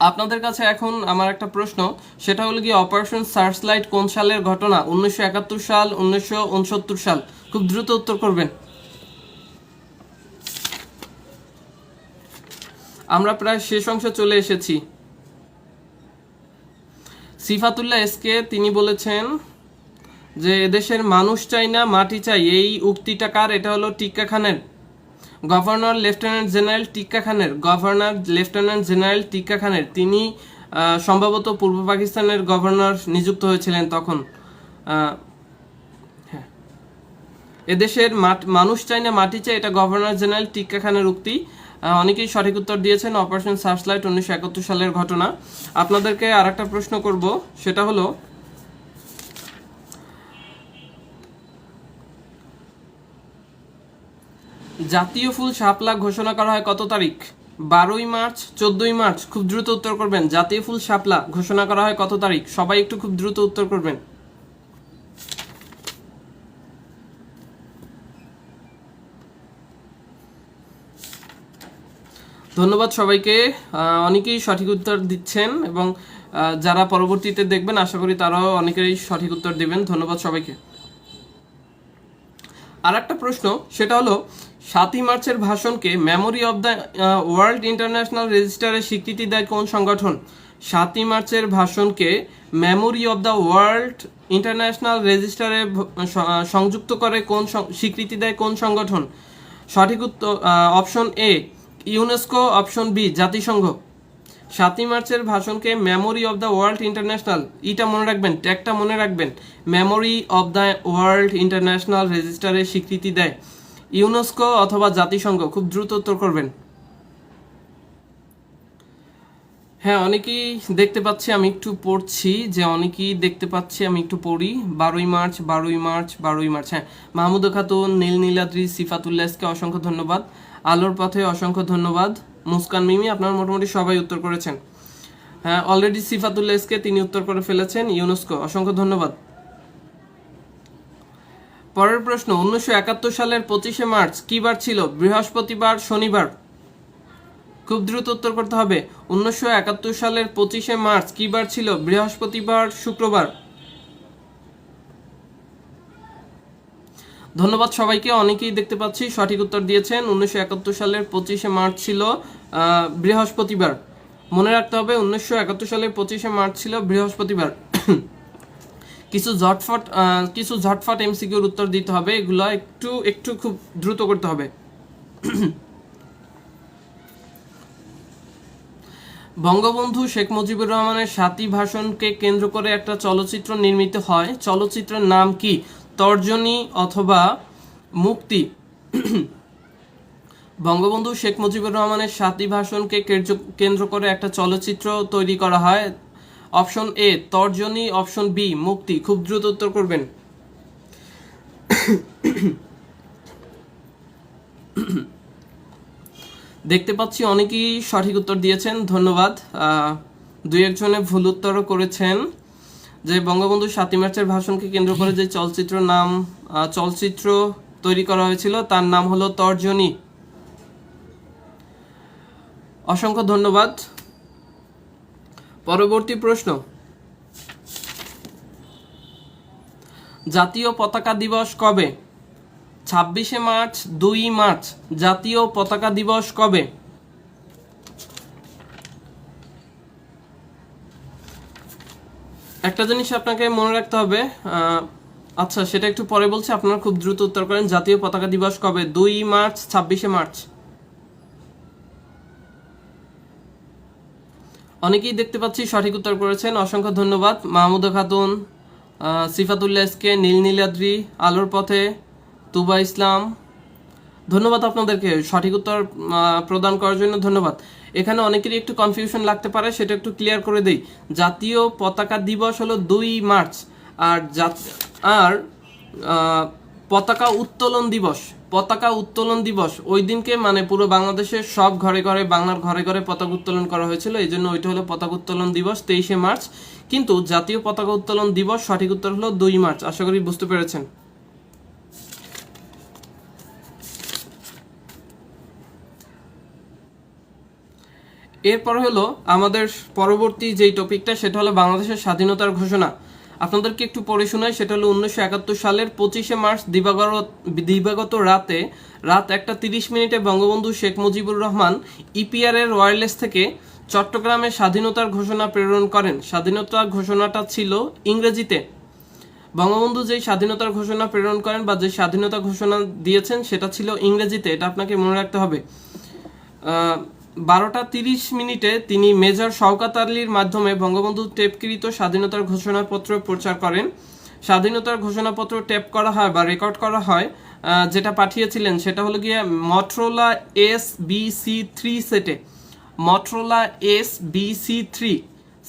আপনাদের কাছে এখন আমার একটা প্রশ্ন। সেটা হলো কি অপারেশন সার্চলাইট কোন সালের ঘটনা? উনিশশো একাত্তর সাল, উনিশশো উনসত্তর সাল? খুব দ্রুত উত্তর করবেন। আমরা প্রায় শেষ অংশে চলে এসেছি। সিফাতুল্লাহ এসকে তিনি বলেছেন যে, এদেশের মানুষ চাই না, মাটি চাই। এই উক্তিটা কার? এটা হলো টিক্কা খানের গভর্নর লেফটেন্যান্ট জেনারেল টিক্কা খানের, গভর্নর লেফটেন্যান্ট জেনারেল টিক্কা খানের, তিনি সম্ভবত পূর্ব পাকিস্তানের গভর্নর নিযুক্ত হয়েছিলেন তখন। হ্যাঁ। এদেশের মানুষ চাই না মাটি চাই এটা গভর্নর জেনারেল টিক্কা খানের উক্তি। অনেকেই সঠিক উত্তর দিয়েছেন, অপারেশন সার্চলাইট উনিশশো একাত্তর সালের ঘটনা। আপনাদেরকে আর প্রশ্ন করব, সেটা হলো জাতীয় ফুল শাপলা ঘোষণা করা হয় কত তারিখ? বারোই মার্চ, চোদ্দই মার্চ, খুব দ্রুত উত্তর করবেন। জাতীয় ফুল শাপলা ঘোষণা করা হয় কত তারিখ? সবাই একটু খুব দ্রুত উত্তর করবেন। ধন্যবাদ সবাইকে। অনেকেই সঠিক উত্তর দিচ্ছেন এবং যারা পরবর্তীতে দেখবেন, আশা করি তারাও অনেকেই সঠিক উত্তর দিবেন। ধন্যবাদ সবাইকে। আর একটা প্রশ্ন, সেটা হলো সাতই মার্চের ভাষণকে memory of the world international রেজিস্টারে স্বীকৃতি দেয় কোন সংগঠন? সাতই মার্চের ভাষণকে memory of the world international রেজিস্টারে সংযুক্ত করে কোন স্বীকৃতি দেয় কোন সংগঠন? সঠিক উত্তর option A UNESCO option B জাতিসংঘ। সাতই মার্চের ভাষণকে memory of the world international ইটা মনে রাখবেন, ট্যাগটা মনে রাখবেন। Memory of the world international রেজিস্টারে স্বীকৃতি দেয়। ইউনেস্কো অথবা জাতিসংঘ খুব দ্রুত উত্তর করবেন। হ্যাঁ অনেকেই দেখতে পাচ্ছি, আমি একটু পড়ছি, যে অনেকেই দেখতে পাচ্ছি, আমি একটু পড়ি। বারোই মার্চ বারোই মার্চ বারোই মার্চ। হ্যাঁ মাহমুদ খাতুন, নীল নীলাদ্রি, সিফাতুল্লাহকে অসংখ্য ধন্যবাদ। আলোর পথে অসংখ্য ধন্যবাদ। মুস্কান মিমি, আপনার মোটামুটি সবাই উত্তর করেছেন। হ্যাঁ অলরেডি সিফাতুল্লাহকে তিনি উত্তর করে ফেলেছেন, ইউনেস্কো, অসংখ্য ধন্যবাদ। পরের প্রশ্ন, উনিশশো একাত্তর সালের পঁচিশে মার্চ কি বার ছিল? বৃহস্পতিবার, শনিবার। খুব দ্রুত উত্তর করতে হবে। উনিশশো একাত্তর সালের পঁচিশে মার্চ কি বার ছিল? বৃহস্পতিবার, শুক্রবার। ধন্যবাদ সবাইকে, অনেকেই দেখতে পাচ্ছি, সঠিক উত্তর দিয়েছেন। উনিশশো একাত্তর সালের পঁচিশে মার্চ ছিল বৃহস্পতিবার। মনে রাখতে হবে, উনিশশো একাত্তর সালের পঁচিশে মার্চ ছিল, বৃহস্পতিবার। কিছু ঝটফট কিছু ঝটফট এমসিকিউর উত্তর দিতে হবে। এগুলো একটু একটু খুব দ্রুত করতে হবে। বঙ্গবন্ধু শেখ মুজিবুর রহমানের সাতী ভাষণকে কেন্দ্র করে একটা চলচ্চিত্র নির্মিত হয়। চলচ্চিত্রের নাম কি? তর্জনী অথবা মুক্তি। বঙ্গবন্ধু শেখ মুজিবুর রহমানের সাতী ভাষণকে কেন্দ্র করে একটা চলচ্চিত্র তৈরি করা হয়। অপশন এ, তর্জনী, অপশন বি, মুক্তি। খুব দ্রুত উত্তর করবেন। দেখতে পাচ্ছি অনেকেই সঠিক উত্তর দিয়েছেন, ধন্যবাদ। দুই একজনে ভুল উত্তরও করেছেন। যে বঙ্গবন্ধু সাতই মার্চের ভাষণকে কেন্দ্র করে যে চলচ্চিত্র নাম চলচ্চিত্র তৈরি করা হয়েছিল, তার নাম হলো তর্জনী। অসংখ্য ধন্যবাদ। পরবর্তী প্রশ্ন। জাতীয় পতাকা দিবস কবে? ছাব্বিশে মার্চ, দুই মার্চ, জাতীয় পতাকা দিবস কবে? একটা জিনিস আপনাকে মনে রাখতে হবে আচ্ছা সেটা একটু পরে বলছি, আপনারা খুব দ্রুত উত্তর করেন, জাতীয় পতাকা দিবস কবে? দুই মার্চ, ছাব্বিশে মার্চ। অনেকেই দেখতে পাচ্ছি সঠিক উত্তর করেছেন। অসংখ্য ধন্যবাদ। মাহমুদ খাতুন আহ, সিফাতুল্লাহ এসকে নীল নীলাদ্রি আলোর পথে তুবা ইসলাম। ধন্যবাদ আপনাদেরকে সঠিক উত্তর প্রদান করার জন্য ধন্যবাদ। এখানে অনেকেরই একটু কনফিউশন লাগতে পারে সেটা একটু ক্লিয়ার করে দেই। জাতীয় পতাকা দিবস হলো দুই মার্চ আর আর পতাকা উত্তোলন দিবস, পতাকা উত্তোলন দিবস। ওই দিনকে মানে পুরো বাংলাদেশের সব ঘরে ঘরে, বাংলার ঘরে ঘরে পতাকা উত্তোলন করা হয়েছিল। এই জন্য ওইটা হলো পতাকা উত্তোলন দিবস, তেইশে মার্চ। কিন্তু জাতীয় পতাকা উত্তোলন দিবস, সঠিক উত্তর হলো দুই মার্চ। আশা করি বুঝতে পেরেছেন। এরপর হলো আমাদের পরবর্তী যেই টপিকটা সেটা হলো বাংলাদেশের স্বাধীনতার ঘোষণা। আপনাদেরকে একটু পড়ে শোনায় সেটা হলো উনিশশো একাত্তর সালের পঁচিশে মার্চ দিবাগত দিবাগত রাতে, রাত একটা তিরিশ মিনিটে বঙ্গবন্ধু শেখ মুজিবুর রহমান ইপিআর এর ওয়্যারলেস থেকে চট্টগ্রামে স্বাধীনতার ঘোষণা প্রেরণ করেন। স্বাধীনতা ঘোষণাটা ছিল ইংরেজিতে। বঙ্গবন্ধু যেই স্বাধীনতার ঘোষণা প্রেরণ করেন বা যে স্বাধীনতা ঘোষণা দিয়েছেন, সেটা ছিল ইংরেজিতে। এটা আপনাকে মনে রাখতে হবে। বারোটা তিরিশ মিনিটে তিনি মেজর শওকাত আলীর মাধ্যমে বঙ্গবন্ধু টেপকৃত স্বাধীনতার ঘোষণাপত্র প্রচার করেন। স্বাধীনতার ঘোষণাপত্র টেপ করা হয় বা রেকর্ড করা হয় যেটা পাঠিয়েছিলেন সেটা হলো গিয়ে Motorola S B C three সেটে। Motorola S B C three,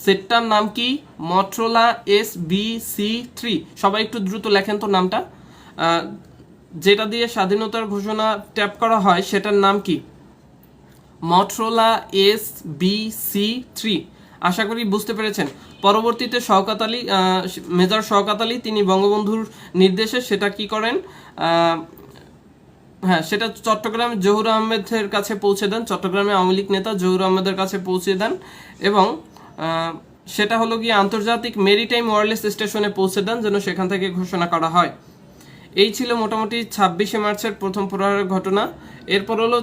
সেটটার নাম কি? Motorola S B C three. সবাই একটু দ্রুত লেখেন তো নামটা। যেটা দিয়ে স্বাধীনতার ঘোষণা ট্যাপ করা হয়, সেটার নাম কি? Motorola S B C three আশা করি বুঝতে পেরেছেন। পরবর্তীতে শওকাত আলী মেজর শওকাত আলী, তিনি বঙ্গবন্ধুর নির্দেশে সেটা কি করেন? হ্যাঁ সেটা চট্টগ্রামে জহুর আহমেদের কাছে পৌঁছে দেন। চট্টগ্রামে আওয়ামী লীগ নেতা জহুর আহমেদের কাছে পৌঁছে দেন এবং সেটা হলো গিয়ে আন্তর্জাতিক মেরিটাইম ওয়ারলেস স্টেশনে পৌঁছে দেন যেন সেখান থেকে ঘোষণা করা হয়। এই ছিল মোটামুটি ছাব্বিশে মার্চের প্রথম প্রহারের ঘটনা। এরপর হলো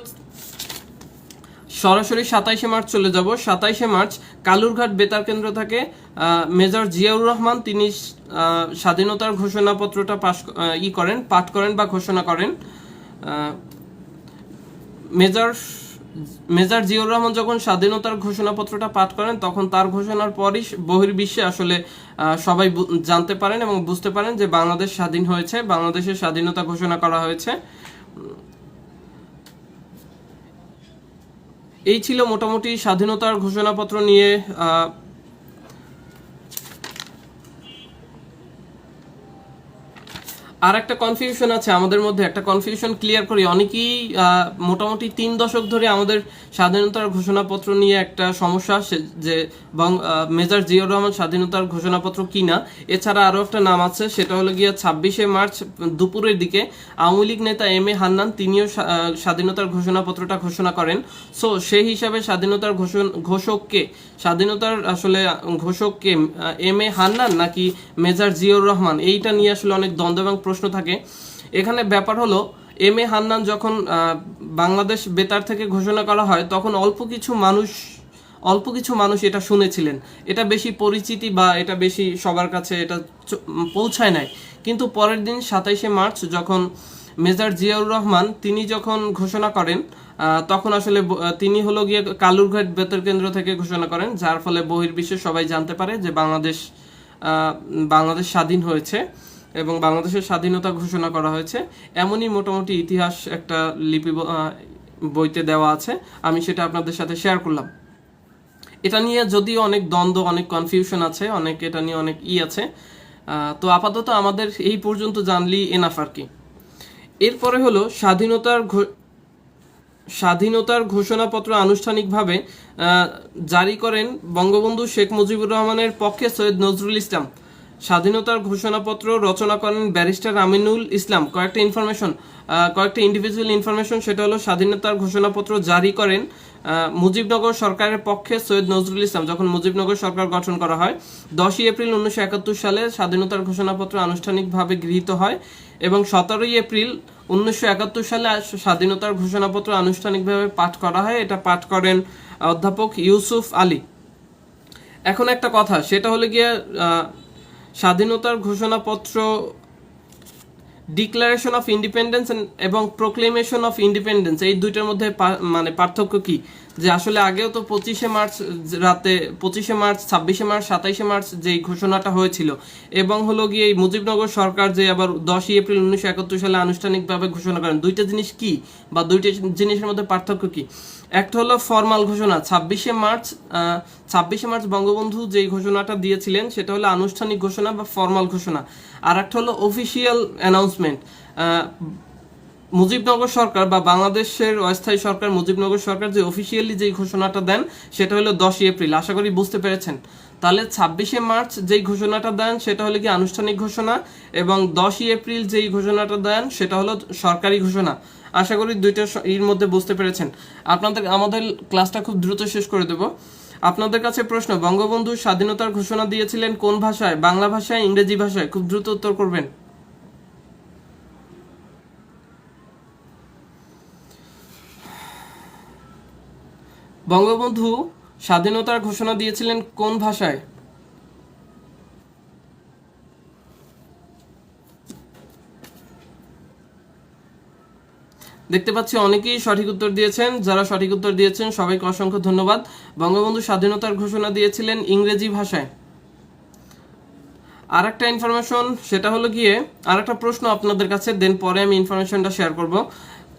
সরাসরি সাতাইশে মার্চ চলে যাব। সাতাইশে মার্চ কালুরঘাট বেতার কেন্দ্র থেকে। মেজর জিয়াউর রহমান তিনি স্বাধীনতার ঘোষণাপত্রটা পাশ ই করেন, পাঠ করেন বা ঘোষণা করেন। মেজর মেজর জিয়াউর রহমান যখন স্বাধীনতার ঘোষণাপত্রটা পাঠ করেন, তখন তার ঘোষণার পরই বহির্বিশ্বে আসলে সবাই জানতে পারেন এবং বুঝতে পারেন যে বাংলাদেশ স্বাধীন হয়েছে, বাংলাদেশের স্বাধীনতা ঘোষণা করা হয়েছে। এই ছিল মোটামুটি স্বাধীনতার ঘোষণাপত্র নিয়ে আর একটা কনফিউশন আছে আমাদের মধ্যে, একটা কনফিউশন ক্লিয়ার করি। অনেকেই মোটামুটি তিন দশক ধরে আমাদের স্বাধীনতার ঘোষণাপত্র নিয়ে একটা সমস্যা আসে যে মেজর জিয়াউর রহমান স্বাধীনতার ঘোষণাপত্র কি না এছাড়া আরও একটা নাম আছে, সেটা হলো গিয়ে ছাব্বিশে মার্চ দুপুরের দিকে আওয়ামী লীগ নেতা এম এ হান্নান, তিনিও স্বাধীনতার ঘোষণাপত্রটা ঘোষণা করেন। সো সেই হিসাবে স্বাধীনতার ঘোষণ ঘোষককে, স্বাধীনতার আসলে ঘোষককে এম এ হান্নান নাকি মেজর জিয়াউর রহমান, এইটা নিয়ে আসলে অনেক দ্বন্দ্ব এবং প্রশ্ন থাকে। এখানে ব্যাপার হলো, এম এ হান্নান যখন বাংলাদেশ বেতার থেকে ঘোষণা করা হয়, তখন অল্প কিছু মানুষ, অল্প কিছু মানুষ এটা শুনেছিলেন। এটা বেশি পরিচিতি বা এটা বেশি সবার কাছে এটা পৌঁছায় নাই। কিন্তু পরের দিন সাতাইশে মার্চ যখন মেজর জিয়াউর রহমান, তিনি যখন ঘোষণা করেন তখন আসলে তিনি হলো গিয়ে কালুরঘাট বেতার কেন্দ্র থেকে ঘোষণা করেন, যার ফলে বহির্বিশ্বে সবাই জানতে পারে যে বাংলাদেশ বাংলাদেশ স্বাধীন হয়েছে। এবং বাংলাদেশের স্বাধীনতা ঘোষণা করা হয়েছে। এমনই মোটামুটি ইতিহাস একটা লিপি বইতে দেওয়া আছে। আমি সেটা আপনাদের সাথে শেয়ার করলাম। এটা নিয়ে যদিও অনেক দ্বন্দ্ব, অনেক কনফিউশন আছে, অনেক এটা নিয়ে অনেক ই আছে। তো আপাতত আমাদের এই পর্যন্ত জানলি এনাফ আর কি। এরপরে হলো স্বাধীনতার স্বাধীনতার ঘোষণাপত্র আনুষ্ঠানিকভাবে জারি করেন বঙ্গবন্ধু শেখ মুজিবুর রহমানের পক্ষে সৈয়দ নজরুল ইসলাম। স্বাধীনতার ঘোষণাপত্র রচনা করেন ব্যারিস্টার আমিনুল ইসলাম। কয়েকটা ইনফরমেশন কয়েকটা ইন্ডিভিজুয়াল ইনফরমেশন সেটা হলো স্বাধীনতার ঘোষণাপত্র জারি করেন মুজিবনগর সরকারের পক্ষে সৈয়দ নজরুল ইসলাম। যখন মুজিবনগর সরকার গঠন করা হয়, দশই এপ্রিল উনিশশো একাত্তর সালে স্বাধীনতার ঘোষণাপত্র আনুষ্ঠানিকভাবে গৃহীত হয় এবং সতেরোই এপ্রিল উনিশশো একাত্তর সালে স্বাধীনতার ঘোষণাপত্র আনুষ্ঠানিকভাবে পাঠ করা হয়। এটা পাঠ করেন অধ্যাপক ইউসুফ আলী। এখন একটা কথা, সেটা হলো গিয়ে স্বাধীনতার ঘোষণাপত্র ডিক্লারেশন অফ ইন্ডিপেন্ডেন্স এবং প্রোক্লেমেশন অফ ইন্ডিপেন্ডেন্স এই দুইটার মধ্যে মানে পার্থক্য কি? যে আসলে আগেও তো পঁচিশে মার্চ, রাতে পঁচিশে মার্চ, ছাব্বিশে মার্চ, সাতাইশে মার্চ যেই ঘোষণাটা হয়েছিল, এবং হলো গিয়ে এই মুজিবনগর সরকার যে আবার দশই এপ্রিল উনিশশো একাত্তর সালে আনুষ্ঠানিকভাবে ঘোষণা করেন, দুইটা জিনিস কি বা দুইটা জিনিসের মধ্যে পার্থক্য কি? একটা হলো ফর্মাল ঘোষণা, ছাব্বিশে মার্চ ছাব্বিশে মার্চ বঙ্গবন্ধু যেই ঘোষণাটা দিয়েছিলেন, সেটা হলো আনুষ্ঠানিক ঘোষণা বা ফর্মাল ঘোষণা। আর একটা হলো অফিসিয়াল অ্যানাউন্সমেন্ট মুজিবনগর সরকার বা বাংলাদেশের অস্থায়ী সরকার, মুজিবনগর সরকার যে অফিসিয়ালি যেই ঘোষণাটা দেন, সেটা হলো দশই এপ্রিল। আশা করি বুঝতে পেরেছেন। তাহলে ছাব্বিশে মার্চ যেই ঘোষণাটা দেন, সেটা হলো কি আনুষ্ঠানিক ঘোষণা? এবং দশই এপ্রিল যেই ঘোষণাটা দেন, সেটা হলো সরকারি ঘোষণা। আশা করি দুইটা এর মধ্যে বুঝতে পেরেছেন। আপনাদের, আমাদের ক্লাসটা খুব দ্রুত শেষ করে দেব। আপনাদের কাছে প্রশ্ন, বঙ্গবন্ধু স্বাধীনতার ঘোষণা দিয়েছিলেন কোন ভাষায়? বাংলা ভাষায়, ইংরেজি ভাষায়? খুব দ্রুত উত্তর করবেন। বঙ্গবন্ধু স্বাধীনতার ঘোষণা দিয়েছিলেন কোন ভাষায়? দেখতে পাচ্ছি অনেকেই সঠিক উত্তর দিয়েছেন। যারা সঠিক উত্তর দিয়েছেন, সবাইকে অসংখ্য ধন্যবাদ। বঙ্গবন্ধু স্বাধীনতার ঘোষণা দিয়েছিলেন ইংরেজি ভাষায়। আর একটা ইনফরমেশন সেটা হলো গিয়ে আর একটা প্রশ্ন আপনাদের কাছে দেন পরে আমি ইনফরমেশনটা শেয়ার করব।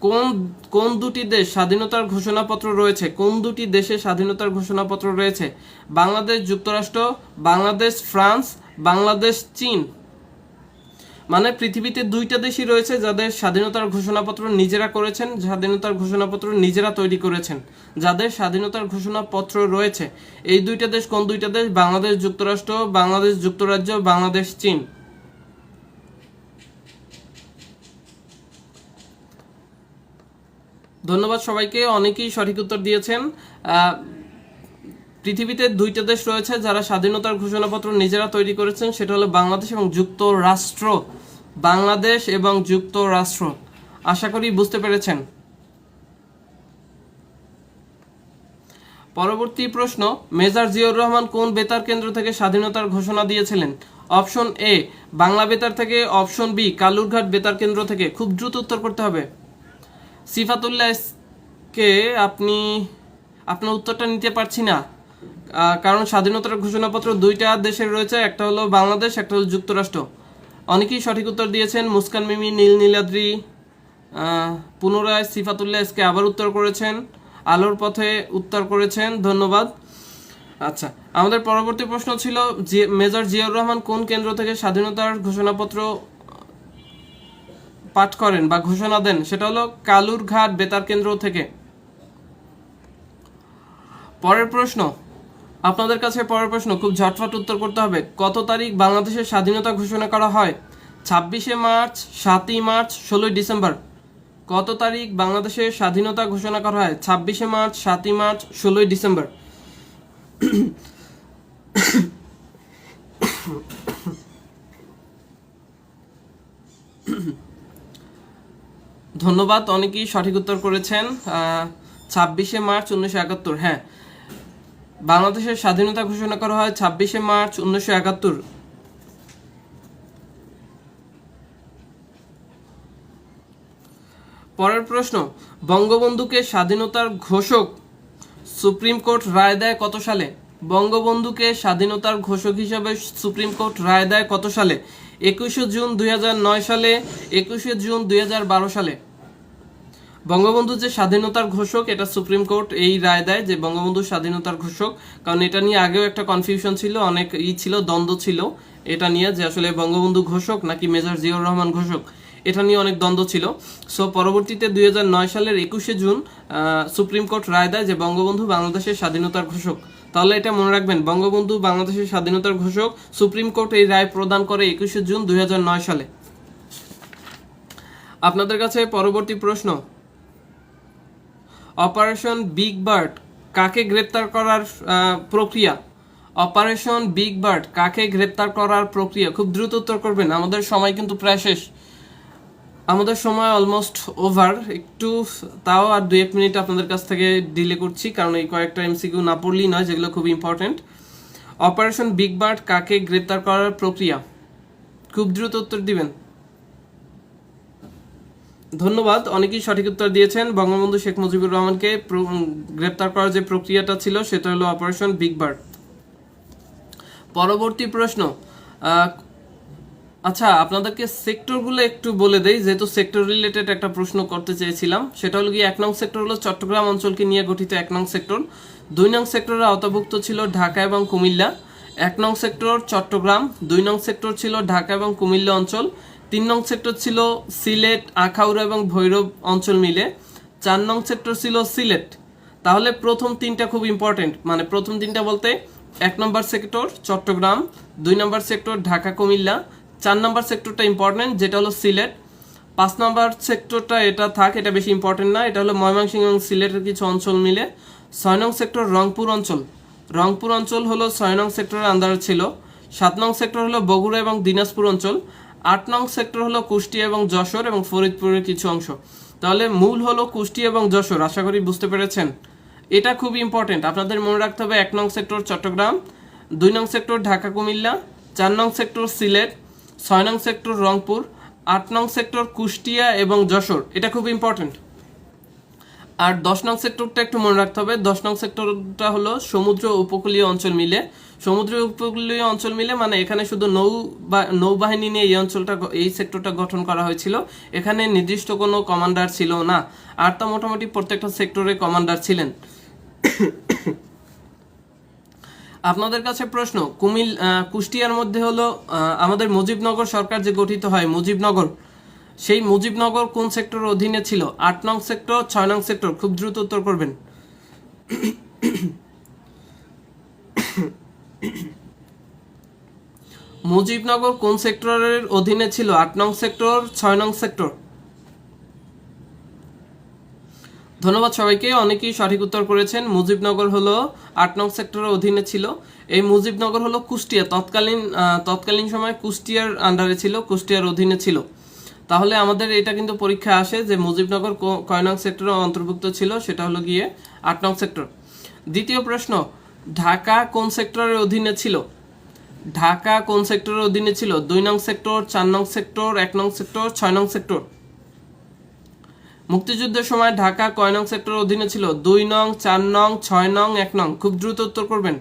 কোন কোন দুটি দেশ স্বাধীনতার ঘোষণাপত্র রয়েছে? কোন দুটি দেশে স্বাধীনতার ঘোষণাপত্র রয়েছে? বাংলাদেশ যুক্তরাষ্ট্র, বাংলাদেশ ফ্রান্স, বাংলাদেশ চীন। মানে পৃথিবীতে দুইটা দেশই রয়েছে যাদের স্বাধীনতার ঘোষণাপত্র নিজেরা করেছেন, স্বাধীনতার ঘোষণাপত্র নিজেরা তৈরি করেছেন, যাদের স্বাধীনতার ঘোষণাপত্র রয়েছে। এই দুইটা দেশ, কোন দুইটা দেশ? বাংলাদেশ যুক্তরাষ্ট্র, বাংলাদেশ যুক্তরাজ্য, বাংলাদেশ চীন। ধন্যবাদ সবাইকে, অনেকেই সঠিক উত্তর দিয়েছেন। পৃথিবীতে দুইটা দেশ রয়েছে যারা স্বাধীনতার ঘোষণাপত্র নিজেরা তৈরি করেছেন, সেটা হলো বাংলাদেশ এবং যুক্তরাষ্ট্র। বাংলাদেশ এবং যুক্তরাষ্ট্র। আশা করি বুঝতে পেরেছেন। পরবর্তী প্রশ্ন, মেজর জিয়র রহমান কোন বেতার কেন্দ্র থেকে স্বাধীনতার ঘোষণা দিয়েছিলেন? অপশন এ, বাংলা বেতার থেকে, অপশন বি, কালুরঘাট বেতার কেন্দ্র থেকে। খুব দ্রুত উত্তর করতে হবে। সিফাতুল্লাহ কে আপনি, আপনার উত্তরটা নিতে পারছি না। কারণ স্বাধীনতার ঘোষণাপত্র দুইটা দেশের রয়েছে, একটা হলো বাংলাদেশ, একটা হলো যুক্তরাষ্ট্র। অনেকেই সঠিক উত্তর দিয়েছেন, মুস্কান মিমি, নীল নীলাদ্রি পুনরায় সিফাতুল্লাহ এসকে আবার উত্তর করেছেন, আলোর পথে উত্তর করেছেন, ধন্যবাদ। আচ্ছা আমাদের পরবর্তী প্রশ্ন ছিল মেজর জিয়াউর রহমান কোন কেন্দ্র থেকে স্বাধীনতার ঘোষণাপত্র পাঠ করেন বা ঘোষণা দেন, সেটা হলো কালুরঘাট বেতার কেন্দ্র থেকে। পরের প্রশ্ন, আপনাদের কাছে পরের প্রশ্ন, খুব ঝটফট উত্তর করতে হবে। কত তারিখ বাংলাদেশের স্বাধীনতা ঘোষণা করা হয়? ছাব্বিশে মার্চ, সাতই মার্চ, ষোলোই ডিসেম্বর। কত তারিখ বাংলাদেশের স্বাধীনতা ঘোষণা করা হয়? ছাব্বিশে মার্চ, সাতই মার্চ, ষোলোই ডিসেম্বর। ধন্যবাদ, অনেকেই সঠিক উত্তর করেছেন। ছাব্বিশে মার্চ উনিশশো একাত্তর হ্যাঁ। বাংলাদেশের স্বাধীনতা ঘোষণা করা হয় ছাব্বিশে মার্চ উনিশশো একাত্তর। পরের প্রশ্ন, বঙ্গবন্ধুকে স্বাধীনতার ঘোষক সুপ্রিম কোর্ট রায় দেয় কত সালে? বঙ্গবন্ধুকে স্বাধীনতার ঘোষক হিসাবে সুপ্রিম কোর্ট রায় দেয় কত সালে? একুশে জুন দুই হাজার নয় সালে, একুশে জুন দুই হাজার বারো সালে। বঙ্গবন্ধু যে স্বাধীনতার ঘোষক, এটা সুপ্রিম কোর্ট এই রায় দেয় যে বঙ্গবন্ধু স্বাধীনতার ঘোষক। কারণ এটা নিয়ে আগেও একটা কনফিউশন ছিল, অনেক ই ছিল, দ্বন্দ্ব ছিল। এটা নিয়ে যে আসলে বঙ্গবন্ধু ঘোষক নাকি মেজর জিয়াউর রহমান ঘোষক, এটা নিয়ে অনেক দ্বন্দ্ব ছিল। সো পরবর্তীতে দুই হাজার নয় সালের একুশে জুন সুপ্রিম কোর্ট রায় দেয় যে বঙ্গবন্ধু বাংলাদেশের স্বাধীনতার ঘোষক। তাহলে এটা মনে রাখবেন, বঙ্গবন্ধু বাংলাদেশের স্বাধীনতার ঘোষক সুপ্রিম কোর্ট এই রায় প্রদান করে একুশে জুন দুই সালে। আপনাদের কাছে পরবর্তী প্রশ্ন। অপারেশন বিগ বার্ড কাকে গ্রেপ্তার করার প্রক্রিয়া? অপারেশন বিগ বার্ড কাকে গ্রেপ্তার করার প্রক্রিয়া? খুব দ্রুত উত্তর করবেন, আমাদের সময় কিন্তু প্রায় শেষ। আমাদের সময় অলমোস্ট ওভার একটু, তাও আর দুই এক মিনিট আপনাদের কাছ থেকে ডিলে করছি, কারণ এই কয়েকটা এমসিকিউ না পড়লেই নয়, যেগুলো খুব ইম্পর্টেন্ট অপারেশন বিগ বার্ড কাকে গ্রেপ্তার করার প্রক্রিয়া? খুব দ্রুত উত্তর দিবেন। ধন্যবাদ, অনেকেই সঠিক উত্তর দিয়েছেন। বঙ্গবন্ধু শেখ মুজিবুর রহমানকে গ্রেপ্তার করার যে প্রক্রিয়াটা ছিল, সেটা হলো অপারেশন বিগ বার্ড পরবর্তী প্রশ্ন আচ্ছা আপনাদেরকে সেক্টরগুলো একটু বলে দেই, যেহেতু সেক্টর রিলেটেড একটা প্রশ্ন করতে চেয়েছিলাম, সেটা হলো গিয়ে এক নং সেক্টর হলো চট্টগ্রাম অঞ্চলকে নিয়ে গঠিত এক নং সেক্টর দুই নং সেক্টরের আওতাভুক্ত ছিল ঢাকা এবং কুমিল্লা। এক নং সেক্টর চট্টগ্রাম, দুই নং সেক্টর ছিল ঢাকা এবং কুমিল্লা অঞ্চল। তিন নং সেক্টর ছিল সিলেট, আখাউড়া এবং ভৈরব অঞ্চল মিলে। চার নং সেক্টর ছিল সিলেট। তাহলে প্রথম তিনটা খুব ইম্পর্টেন্ট মানে প্রথম তিনটা বলতে এক নম্বর সেক্টর চট্টগ্রাম, দুই নম্বর সেক্টর ঢাকা কুমিল্লা চার নম্বর সেক্টরটা ইম্পর্টেন্ট যেটা হলো সিলেট। পাঁচ নাম্বার সেক্টরটা এটা থাক, এটা বেশি ইম্পর্টেন্ট না। এটা হলো ময়মনসিংহ এবং সিলেটের কিছু অঞ্চল মিলে। ছয় নং সেক্টর রংপুর অঞ্চল। রংপুর অঞ্চল হলো ছয় নং সেক্টরের আন্ডারে ছিল। সাত নং সেক্টর হলো বগুড়া এবং দিনাজপুর অঞ্চল। আট নং সেক্টর হলো কুষ্টিয়া এবং যশোর এবং ফরিদপুরের কিছু অংশ। তাহলে মূল হলো কুষ্টিয়া এবং যশোর, আশা করি বুঝতে পেরেছেন। এটা খুব ইম্পর্টেন্ট আপনাদের মনে রাখতে হবে, এক নং সেক্টর চট্টগ্রাম, দুই নং সেক্টর ঢাকা কুমিল্লা চার নং সেক্টর সিলেট ছয় নং সেক্টর রংপুর, আট নং সেক্টর কুষ্টিয়া এবং যশোর। এটা খুব ইম্পর্টেন্ট আর দশ নং সেক্টরটা একটু মনে রাখতে হবে। দশ নং সেক্টরটা হলো সমুদ্র উপকূলীয় অঞ্চল মিলে। সমুদ্র উপকূলীয় অঞ্চল মিলে মানে এখানে শুধু নৌ বা, নৌবাহিনী নিয়ে এই অঞ্চলটা এই সেক্টরটা গঠন করা হয়েছিল। এখানে নির্দিষ্ট কোনো কমান্ডার ছিল না। আর তা মোটামুটি প্রত্যেকটা সেক্টরে কমান্ডার ছিলেন। আপনাদের কাছে প্রশ্ন, কুমিল কুষ্টিয়ার মধ্যে হলো আমাদের মুজিবনগর সরকার যে গঠিত হয়, মুজিবনগর, সেই মুজিবনগর কোন সেক্টরের অধীনে ছিল? আট নং সেক্টর, ছয় নং সেক্টর? খুব দ্রুত উত্তর করবেন। মুজিবনগর কোন সেক্টরের অধীনে ছিল? আট নং সেক্টর, ছয় নং সেক্টর? ধন্যবাদ সবাইকে। অনেকেই সঠিক উত্তর করেছেন। মুজিবনগর হলো আট নং সেক্টরের অধীনে ছিল। এই মুজিবনগর হলো কুষ্টিয়া। তৎকালীন তৎকালীন সময় কুষ্টিয়ার আন্ডারে ছিল, কুষ্টিয়ার অধীনে ছিল। তাহলে আমাদের এটা কিন্তু পরীক্ষা আসে যে মুজিবনগর কয় নং সেক্টরে অন্তর্ভুক্ত ছিল, সেটা হলো গিয়ে আট নং সেক্টর। দ্বিতীয় প্রশ্ন, ঢাকা কোন সেক্টরের অধীনে ছিল? ঢাকা কোন সেক্টরের অধীনে ছিল? দুই নং সেক্টর, চার নং সেক্টর, এক নং সেক্টর, ছয় নং সেক্টর। মুক্তিযুদ্ধের সময় ঢাকা কয় নং সেক্টরের অধীনে ছিল? দুই নং, চার নং, ছয় নং, এক নং? খুব দ্রুত উত্তর করবেন।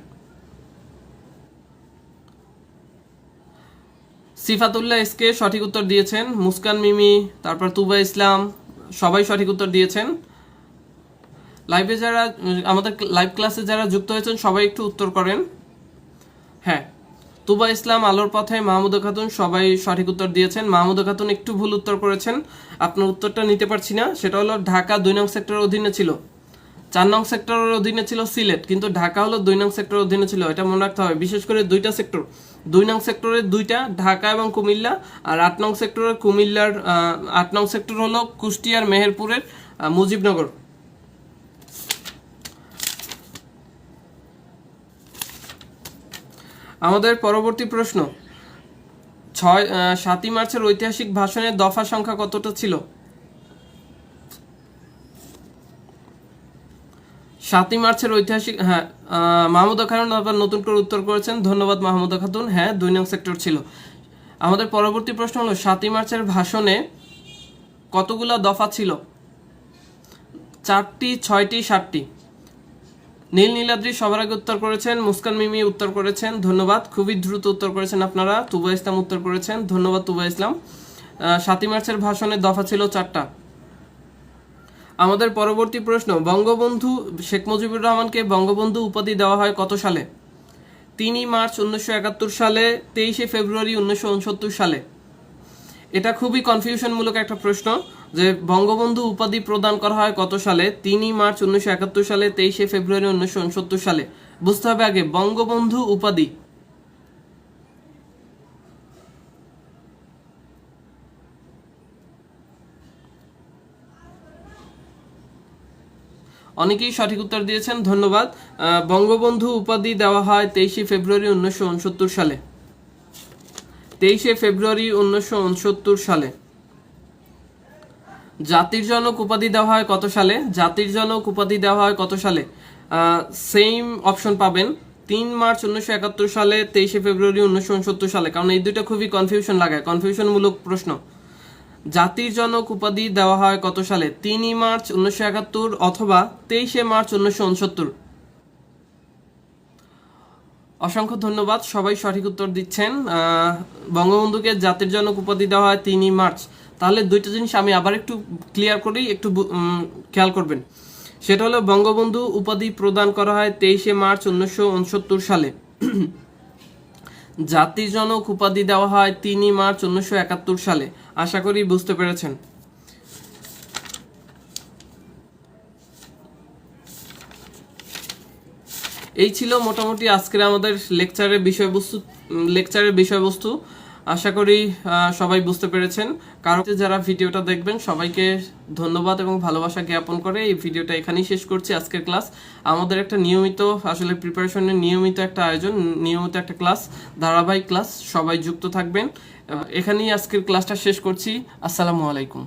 সিফাতুল্লাহ এসকে সঠিক উত্তর দিয়েছেন। মুস্কান মিমি, তারপর তুবা ইসলাম, সবাই সঠিক উত্তর দিয়েছেন। লাইভে যারা, আমাদের লাইভ ক্লাসে যারা যুক্ত হয়েছেন, সবাই একটু উত্তর করেন। হ্যাঁ তুবা ইসলাম আলোর পথে মাহমুদা খাতুন সবাই সঠিক উত্তর দিয়েছেন। মাহমুদা খাতুন একটু ভুল উত্তর করেছেন। আপনার উত্তরটা নিতে পারছি না। সেটা হলো, ঢাকা দুই নং সেক্টরের অধীনে ছিল। চার নং সেক্টরের অধীনে ছিল সিলেট, কিন্তু ঢাকা হলো দুই নং সেক্টরের অধীনে ছিল। এটা মনে রাখতে হবে। বিশেষ করে দুইটা সেক্টর। দুই নং সেক্টরের দুইটা, ঢাকা এবং কুমিল্লা, আর আট নং সেক্টরের কুমিল্লার আট নং সেক্টর হলো কুষ্টিয়ার, মেহেরপুরের মুজিবনগর। আমাদের পরবর্তী প্রশ্ন। ছয় সাতই মার্চের ঐতিহাসিক ভাষণের দফা সংখ্যা কতটা ছিল? সাতই মার্চের ঐতিহাসিক হ্যাঁ মাহমুদা খাতুন আবার নতুন করে উত্তর করেছেন। ধন্যবাদ মাহমুদা খাতুন। হ্যাঁ দুই নং সেক্টর ছিল। আমাদের পরবর্তী প্রশ্ন হলো, সাতই মার্চের ভাষণে কতগুলা দফা ছিল? চারটি, ছয়টি, সাতটি। নীল নীলাদ্রি সবার আগে উত্তর করেছেন, মুস্কান মিমি উত্তর করেছেন, ধন্যবাদ। খুবই দ্রুত উত্তর করেছেন আপনারা। তুবা ইসলাম উত্তর করেছেন, ধন্যবাদ তুবা ইসলাম। সাতই মার্চের ভাষণের দফা ছিল চারটা। আমাদের পরবর্তী প্রশ্ন, বঙ্গবন্ধু শেখ মুজিবুর রহমানকে বঙ্গবন্ধু উপাধি দেওয়া হয় কত সালে? তিনই মার্চ উনিশশো একাত্তর সালে, তেইশে ফেব্রুয়ারি উনিশশো উনসত্তর সালে। এটা খুবই কনফিউশনমূলক একটা প্রশ্ন। যে বঙ্গবন্ধু উপাধি প্রদান করা হয় কত সালে? তিনই মার্চ উনিশশো একাত্তর সালে, তেইশে ফেব্রুয়ারি উনিশশো উনসত্তর সালে। বুঝতে হবে আগে, বঙ্গবন্ধু উপাধি। অনেকেই সঠিক উত্তর দিয়েছেন, ধন্যবাদ। বঙ্গবন্ধু উপাধি দেওয়া হয় তেইশে ফেব্রুয়ারি উনিশশো উনসত্তর সালে। তেইশে ফেব্রুয়ারি উনিশশো উনসত্তর সালে। জাতির জনক উপাধি দেওয়া হয় কত সালে? জাতির জনক উপাধি দেওয়া হয় কত সালে? সেম অপশন পাবেন। তিন মার্চ উনিশশো একাত্তর সালে, তেইশে ফেব্রুয়ারি উনিশশো উনসত্তর সালে। কারণ এই দুইটা খুবই কনফিউশন লাগায়। কনফিউশনমূলক প্রশ্ন। জাতির জনক উপাধি দেওয়া হয় কত সালে? তিনই মার্চ উনিশশো একাত্তর অথবা তেইশে মার্চ উনিশশো উনসত্তর। অসংখ্য ধন্যবাদ। সবাই সঠিক উত্তর দিচ্ছেন। বঙ্গবন্ধুকে জাতির জনক উপাধি দেওয়া হয় তিনই মার্চ। তাহলে দুইটা জিনিস আমি আবার একটু ক্লিয়ার করি, একটু খেয়াল করবেন। সেটা হলো বঙ্গবন্ধু উপাধি প্রদান করা হয় তেইশে মার্চ উনিশশো উনসত্তর সালে। জাতির জনক উপাধি দেওয়া হয় তিনই মার্চ উনিশশো একাত্তর সালে। আশা করি বুঝতে পেরেছেন। এই ছিল মোটামুটি আজকের আমাদের লেকচারের বিষয়বস্তু লেকচারের বিষয়বস্তু। আশা করি সবাই বুঝতে পেরেছেন। কারণ যারা ভিডিওটা দেখবেন, সবাইকে ধন্যবাদ এবং ভালোবাসা জ্ঞাপন করে এই ভিডিওটা এখানেই শেষ করছি আজকের ক্লাস। আমাদের একটা নিয়মিত, আসলে প্রিপারেশনের নিয়মিত একটা আয়োজন, নিয়মিত একটা ক্লাস, ধারাবাহিক ক্লাস, সবাই যুক্ত থাকবেন। এখানেই আজকের ক্লাসটা শেষ করছি। আসসালামু আলাইকুম।